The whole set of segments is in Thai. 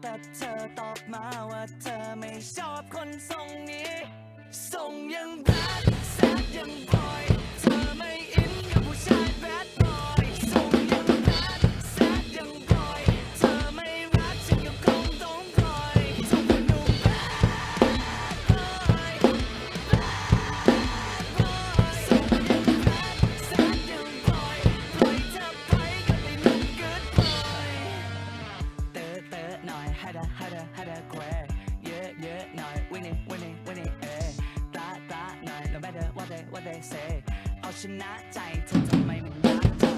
แต่เธอตอบมาว่าเธอไม่ชอบคนทรงนี้ harder harder แควเยอะเยอะหน่อย winning winning winning เอตาตาหน่อย no matter what they what they say เอาชนะใจเธอทำไมมันยาก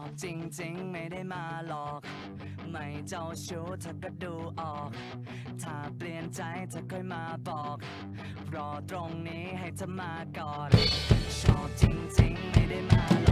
อบจริง ๆ ไม่ได้มาหลอก ไม่เจ้าชู้เธอก็ดูออก ถ้าเปลี่ยนใจเธอค่อยมาบอก รอตรงนี้ให้เธอมาก่อนชอบจริง ๆ ไม่ได้มาหลอก